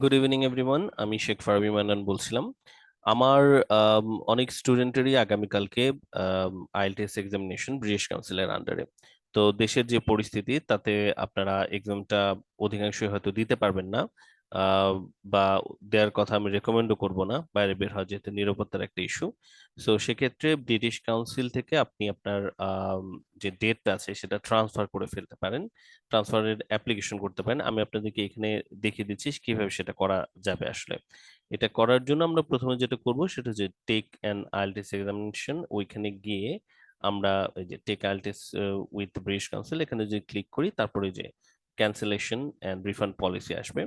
Good evening everyone আমি Sheikh Furby মানন বলছিলাম। আমার আম, অনেক স্টুডেন্টেরই আগামীকালকে আইএলটিএস এক্সামিনেশন ব্রিটিশ কাউন্সিলের আন্ডারে তো দেশের যে পরিস্থিতি তাতে আপনারা এক্সামটা অধিকাংশই হয়তো দিতে পারবেন না। বা দেওয়ার কথা আমি রেকমেন্ডও করব না বাইরে বের হওয়া যেহেতু নিরাপত্তার একটা ইস্যু সো সেক্ষেত্রে ব্রিটিশ কাউন্সিল থেকে আপনি আপনার যে ডেটটা আছে সেটা ট্রান্সফার করে ফেলতে পারেন। ট্রান্সফারের অ্যাপ্লিকেশন করতে পারেন। আমি আপনাদেরকে এখানে দেখিয়ে দিচ্ছি কীভাবে সেটা করা যাবে আসলে। এটা করার জন্য আমরা প্রথমে যেটা করব সেটা হচ্ছে টেক অ্যান্ড আইএলটিএস এক্সামিনেশন ওইখানে গিয়ে আমরা এই যে take IELTS with British council এখানে যে ক্লিক করি তারপরে যে ক্যান্সেলেশন অ্যান্ড রিফান্ড পলিসি আসবে।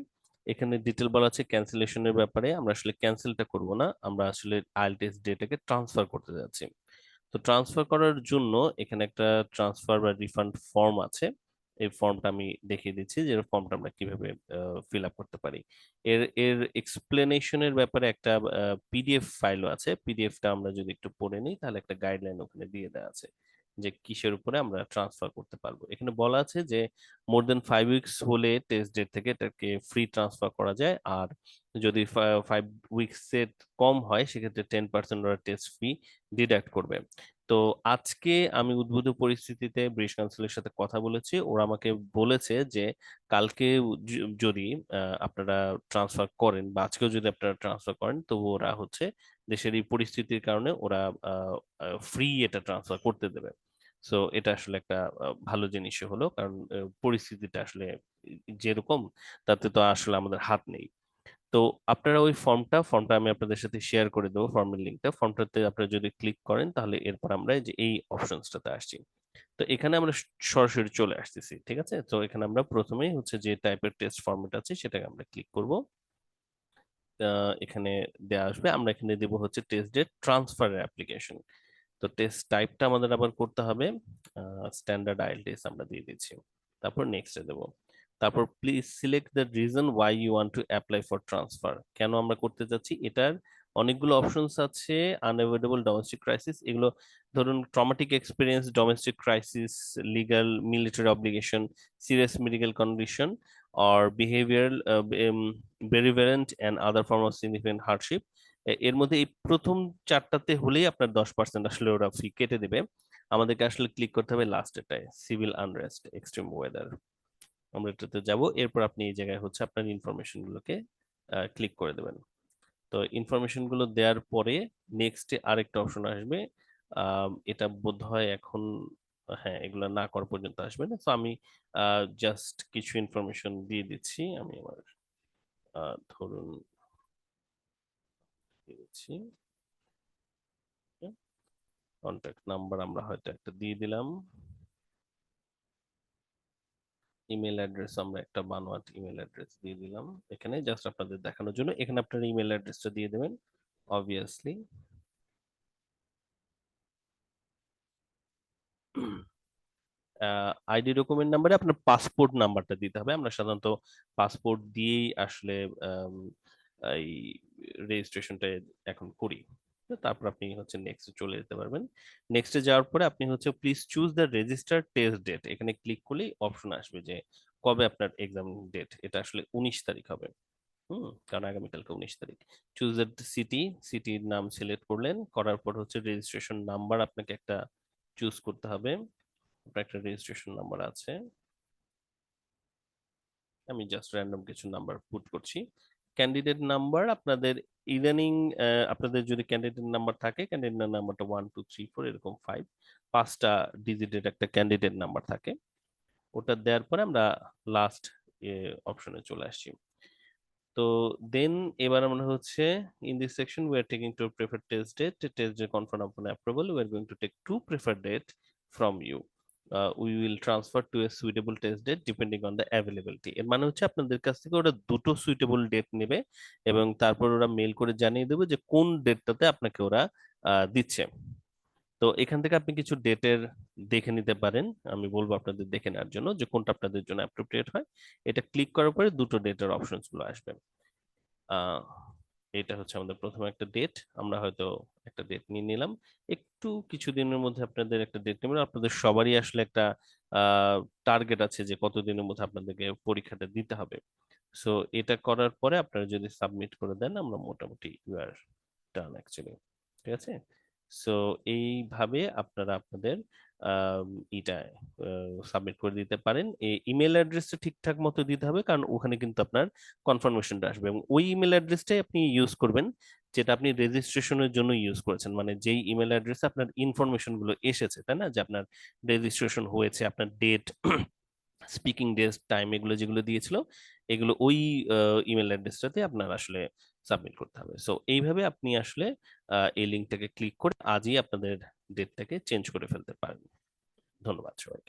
এখানে ডিটেল বলা আছে ক্যান্সেলেশনের ব্যাপারে। আমরা আসলে ক্যান্সেলটা করব না। আমরা আসলে আইএলটিএস ডেটাকে ট্রান্সফার করতে যাচ্ছি। তো ট্রান্সফার করার জন্য এখানে একটা ট্রান্সফার বা রিফান্ড ফর্ম আছে। এই ফর্মটা আমি দেখিয়ে দিচ্ছি যে ফর্মটা আমরা কীভাবে ফিল আপ করতে পারি। এর এর এক্সপ্লেনেশনের ব্যাপারে একটা পিডিএফ ফাইলও আছে। পিডিএফটা আমরা যদি একটু পড়ে নিই, তাহলে একটা গাইডলাইন ওখানে দিয়ে দেওয়া আছে। যে কিসের উপরে আমরা ট্রান্সফার করতে পারব। এখানে বলা আছে যে মোর দেন ফাইভ উইকস হলে টেস্ট ডেট থেকে এটাকে ফ্রি ট্রান্সফার করা যায়। আর যদি ফাইভ উইকস এর কম হয়, সেক্ষেত্রে টেন পার্সেন্ট ওরা টেস্ট ফি ডিডাক্ট করবে। তো আজকে আমি উদ্ভূত পরিস্থিতিতে ব্রিটিশ কাউন্সিলের সাথে কথা বলেছি। ওরা আমাকে বলেছে যে, কালকে যদি আপনারা ট্রান্সফার করেন বা আজকেও যদি আপনারা ট্রান্সফার করেন তো ওরা হচ্ছে দেশের এই পরিস্থিতির কারণে ওরা ফ্রি এটা ট্রান্সফার করতে দেবে। সো এটা আসলে একটা ভালো জিনিস হলো। কারণ পরিস্থিতিটা আসলে যেরকম, তাতে তো আসলে আমাদের হাত নেই। তো আপনারা ওই ফর্মটা ফর্মটা আমি আপনাদের সাথে শেয়ার করে দেবো ফর্মের লিঙ্কটা ফর্মটাতে আপনারা যদি ক্লিক করেন, তাহলে এরপর আমরা যে, এই অপশনসটাতে আসছি। তো এখানে আমরা সরাসরি চলে আসতেছি, ঠিক আছে? তো এখানে আমরা প্রথমেই হচ্ছে যে টাইপের টেস্ট ফর্মেট আছে, সেটাকে আমরা ক্লিক করব। এখানে দেওয়া আসবে। আমরা এখানে দেব হচ্ছে টেস্ট ডেট ট্রান্সফারের অ্যাপ্লিকেশন তো টেস্ট টাইপটা আমাদের আবার করতে হবে। স্ট্যান্ডার্ড আইএলটিএস আমরা দিয়ে দিচ্ছি। তারপর নেক্সটে দেব। তারপর please select the reason why you want to apply for transfer কেন আমরা করতে যাচ্ছি? এটার অনেকগুলো অপশনস আছে আনএভয়েডেবল ডোমেস্টিক ক্রাইসিস এগুলো ধরুন traumatic experience domestic crisis legal military obligation serious medical condition or behavioral uh, and other of significant hardship. এ- এর মধ্যে এই প্রথম চারটাতে হলেই আপনার দশ পার্সেন্ট আসলে ওরা ফি কেটে দেবে। আমাদেরকে আসলে ক্লিক করতে হবে লাস্টেরটায় সিভিল আনরেস্ট এক্সট্রিম ওয়েদার আমরা এটাতে যাব। এরপর আপনি এই জায়গায় হচ্ছে আপনার ইনফরমেশন গুলোকে ক্লিক করে দেবেন। তো ইনফরমেশনগুলো দেওয়ার পরে নেক্সটে আরেকটা অপশন আসবে। এটা বোধহয় এখন হ্যাঁ এগুলো না করা পর্যন্ত আসবে না। তো আমি জাস্ট কিছু ইনফরমেশন দিয়ে দিচ্ছি। আমি আমার ধরুন কন্ট্যাক্ট নাম্বার আমরা হয়তো একটা দিয়ে দিলাম। ইমেল অ্যাড্রেস আমরা একটা বানোয়াট ইমেল অ্যাড্রেস দিয়ে দিলাম। এখানে জাস্ট আপনাদের দেখানোর জন্য এখানে আপনার ইমেল অ্যাড্রেসটা দিয়ে দেবেন অবভিয়াসলি আইডি ডকুমেন্ট নাম্বারে আপনার পাসপোর্ট নাম্বারটা দিতে হবে। আমরা সাধারণত পাসপোর্ট দিয়েই আসলে এই রেজিস্ট্রেশনটা এখন করি। তারপর আপনি হচ্ছে নেক্সট চলে যেতে পারবেন। নেক্সটে যাওয়ার পরে আপনি হচ্ছে please choose the register test date এখানে ক্লিক করলেই অপশন আসবে যে কবে আপনার এক্সাম ডেট এটা আসলে উনিশ তারিখ হবে। হুম, কারণ আগামীকালকে উনিশ তারিখ। চুজ দ্য সিটি সিটির নাম সিলেক্ট করলেন। করার পর হচ্ছে রেজিস্ট্রেশন নাম্বার আপনাকে একটা চুজ করতে হবে। আপনার একটা রেজিস্ট্রেশন নাম্বার আছে। আমি জাস্ট র্যান্ডম কিছু নাম্বার পুট করছি। ক্যান্ডিডেট নাম্বার আপনাদের ইদানিং আপনাদের যদি ক্যান্ডিডেট নাম্বার থাকে ক্যান্ডিডেট নাম্বারটা ওয়ান টু থ্রি ফোর এরকম ফাইভ পাঁচটা ডিজিটের একটা ক্যান্ডিডেট নাম্বার থাকে। ওটা দেওয়ার পরে আমরা লাস্ট অপশনে চলে আসছি। তো দেন এবার আমরা হচ্ছে in this section we are taking two prefer test date test date confirm upon approval we are going to take two prefer date from you we will transfer to a suitable test date depending on the availability এর মানে হচ্ছে আপনাদের কাছ থেকে ওরা দুটো suitable date নেবে এবং তারপর ওরা মেল করে জানিয়ে দেবে যে কোন ডেটটাতে আপনাকে ওরা দিচ্ছে। তো এখান থেকে আপনি কিছু ডেটের দেখে নিতে পারেন। আমি বলব আপনাদের দেখে নেওয়ার জন্য যে কোনটা আপনাদের জন্য অ্যাপ্রোপ্রিয়েট হয়। এটা ক্লিক করার পরে দুটো ডেটের অপশনসগুলো আসবে। এটা হচ্ছে আমাদের প্রথম একটা ডেট আমরা হয়তো একটা ডেট নিয়ে নিলাম। একটু কিছুদিনের মধ্যে আপনাদের একটা ডেট নেবেন। আপনাদের সবারই আসলে একটা টার্গেট আছে যে কতদিনের মধ্যে আপনাদেরকে পরীক্ষাটা দিতে হবে। সো এটা করার পরে আপনারা যদি সাবমিট করে দেন, আমরা মোটামুটি ইউ আর ডান অ্যাকচুয়ালি ঠিক আছে? সো এইভাবে আপনারা আপনাদের ইটা সাবমিট করে দিতে পারেন। ইমেল অ্যাড্রেসটা ঠিকঠাক মতো দিতে হবে, কারণ ওখানে কিন্তু আপনার কনফার্মেশনটা আসবে এবং ওই ইমেল অ্যাড্রেসটাই আপনি ইউজ করবেন, যেটা আপনি রেজিস্ট্রেশনের জন্য ইউজ করেছেন। মানে যেই ইমেল অ্যাড্রেসে আপনার ইনফরমেশনগুলো এসেছে, তাই না? যে আপনার রেজিস্ট্রেশন হয়েছে, আপনার ডেট স্পিকিং ডেট টাইম এগুলো যেগুলো দিয়েছিল, এগুলো ওই ইমেল অ্যাড্রেসটাতে আপনার আসলে সাবমিট করতে হবে। সো এইভাবে আপনি আসলে এই লিঙ্কটাকে ক্লিক করে আজই আপনাদের ডেটটাকে চেঞ্জ করে ফেলতে পারেন। ধন্যবাদ সবাইকে